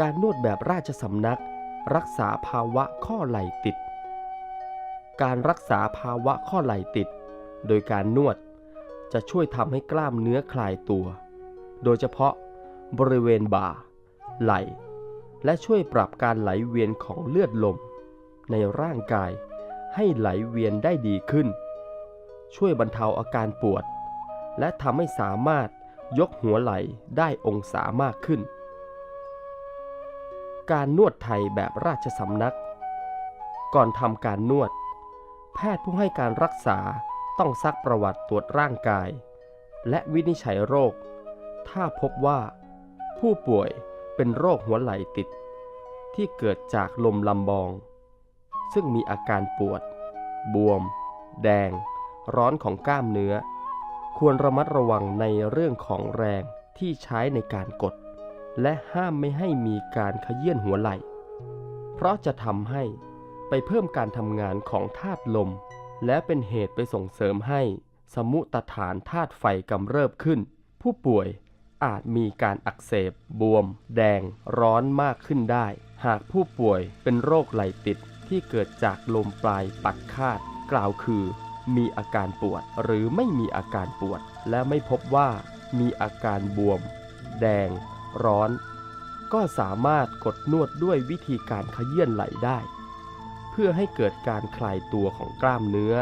การนวดแบบราชสำนัก รักษาภาวะข้อไหล่ติด การรักษาภาวะข้อไหล่ติด โดยการนวดจะช่วยทำให้กล้ามเนื้อคลายตัว โดยเฉพาะบริเวณบ่า ไหล่ และช่วยปรับการไหลเวียนของเลือดลม ในร่างกายให้ไหลเวียนได้ดีขึ้น ช่วยบรรเทาอาการปวด และทำให้สามารถยกหัวไหล่ได้องศามากขึ้น การนวดไทยแบบราชสำนัก ก่อนทำการนวด แพทย์ผู้ให้การรักษาต้องซักประวัติตรวจร่างกาย และวินิจฉัยโรค ถ้าพบว่า ผู้ป่วยเป็นโรคหัวไหล่ติด ที่เกิดจากลมลำบอง ซึ่งมีอาการปวด บวม แดง ร้อนของกล้ามเนื้อ ควรระมัดระวังในเรื่องของแรงที่ใช้ในการกด และห้ามไม่ให้มีการขยื่นหัวไหล่ เพราะจะทำให้ไปเพิ่มการทำงานของธาตุลม และเป็นเหตุไปส่งเสริมให้สมุตฐานธาตุไฟกำเริบขึ้น ผู้ป่วยอาจมีการอักเสบบวม แดง ร้อนมากขึ้นได้ หากผู้ป่วยเป็นโรคไหลติดที่เกิดจากลมปลายปัดคาด กล่าวคือ มีอาการปวดหรือไม่มีอาการปวด และไม่พบว่ามีอาการบวม แดง ร้อน ก็สามารถกดนวดด้วยวิธีการขยื่นไหลได้ เพื่อให้เกิดการคลายตัวของกล้ามเนื้อ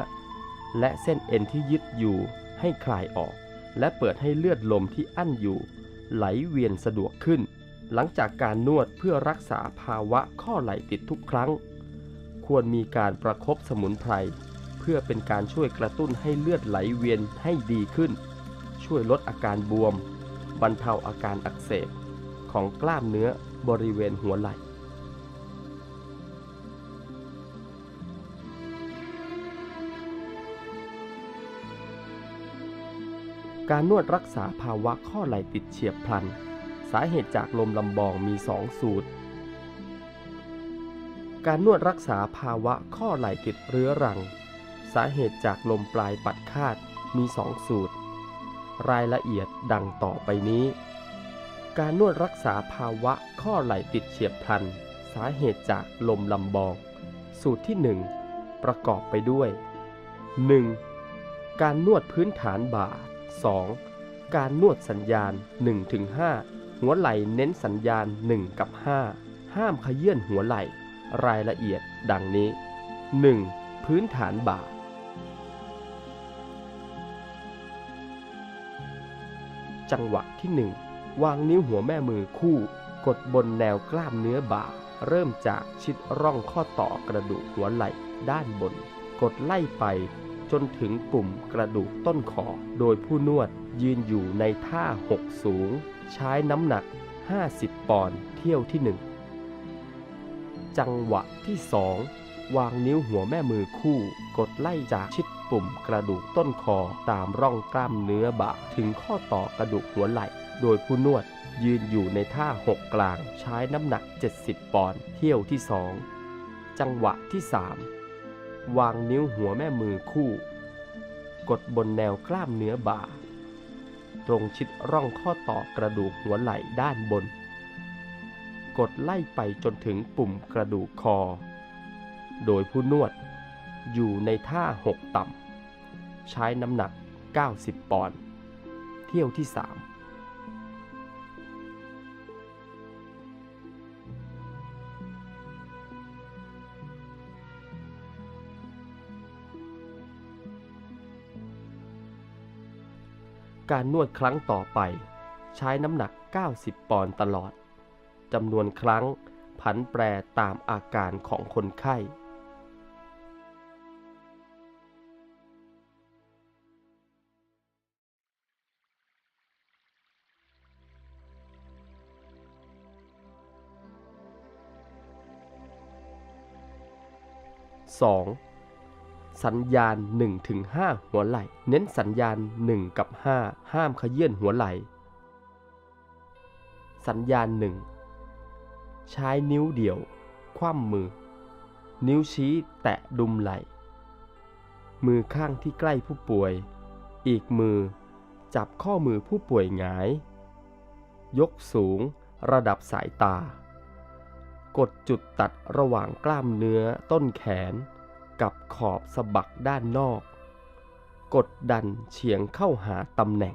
และเส้นเอ็นที่ยึดอยู่ให้คลายออก และเปิดให้เลือดลมที่อั้นอยู่ ไหลเวียนสะดวกขึ้น หลังจากการนวดเพื่อรักษาภาวะข้อไหลติดทุกครั้ง ควรมีการประคบสมุนไพรเพื่อเป็นการช่วยกระตุ้นให้เลือดไหลเวียนให้ดีขึ้น ช่วยลดอาการบวม บรรเทาอาการอักเสบของกล้ามเนื้อบริเวณหัวไหล่ การนวดรักษาภาวะข้อไหล่ติดเฉียบพลัน สาเหตุจากลมลำบองมี 2 สูตร การนวดรักษาภาวะข้อไหล่ติดเรื้อรัง สาเหตุจากลมปลายปัดคาดมี 2 สูตร รายละเอียดดังต่อไปนี้ การนวดรักษาภาวะข้อไหล่ติดเฉียบพลัน สาเหตุจากลมลำบอง สูตรที่ 1 ประกอบไปด้วย 1. การนวดพื้นฐานบ่า 2. การนวดสัญญาณ 1-5 หัวไหล่เน้นสัญญาณ 1 กับ 5 ห้ามขยื่นหัวไหล่ รายละเอียดดังนี้ 1. พื้นฐานบ่า จังหวะที่ 1 วางนิ้วหัวแม่มือคู่ กดบนแนวกล้ามเนื้อบ่า เริ่มจากชิดร่องข้อต่อกระดูกหัวไหล่ด้านบน กดไล่ไปจนถึงปุ่มกระดูกต้นคอโดยผู้นวดยืนอยู่ในท่าหกสูง ใช้น้ำหนัก 50 ปอนด์เที่ยวที่ 1 จังหวะที่ 2 วางนิ้วหัวแม่มือคู่ กดไล่จากชิด ปุ่มกระดูกต้นคอตามร่องกล้ามเนื้อบ่าถึงข้อต่อกระดูกหัวไหล่ โดยผู้นวดยืนอยู่ในท่าหกกลางใช้น้ำหนัก 70 ปอนด์เที่ยวที่ 2 จังหวะที่ 3 วางนิ้วหัวแม่มือคู่ กดบนแนวกล้ามเนื้อบ่า ตรงชิดร่องข้อต่อกระดูกหัวไหล่ด้านบน กดไล่ไปจนถึงปุ่มกระดูกคอ โดยผู้นวด อยู่ในท่าหกต่ำ ใช้น้ำหนัก 90 ปอนด์เที่ยวที่ 3การนวดครั้งต่อไป ใช้น้ำหนัก 90 ปอนด์ตลอด จำนวนครั้งผันแปรตามอาการของคนไข้ 2. สัญญาณ 1-5 หัวไหล่ เน้นสัญญาณ 1 กับ 5 ห้ามขยื่นหัวไหล่ สัญญาณ 1 ใช้นิ้วเดี่ยว คว่ำมือ นิ้วชี้แตะดุมไหล่ มือข้างที่ใกล้ผู้ป่วย อีกมือ จับข้อมือผู้ป่วยหงาย ยกสูงระดับสายตา กดจุดตัดระหว่างกล้ามเนื้อต้นแขน กับขอบสะบักด้านนอก กดดันเฉียงเข้าหาตำแหน่ง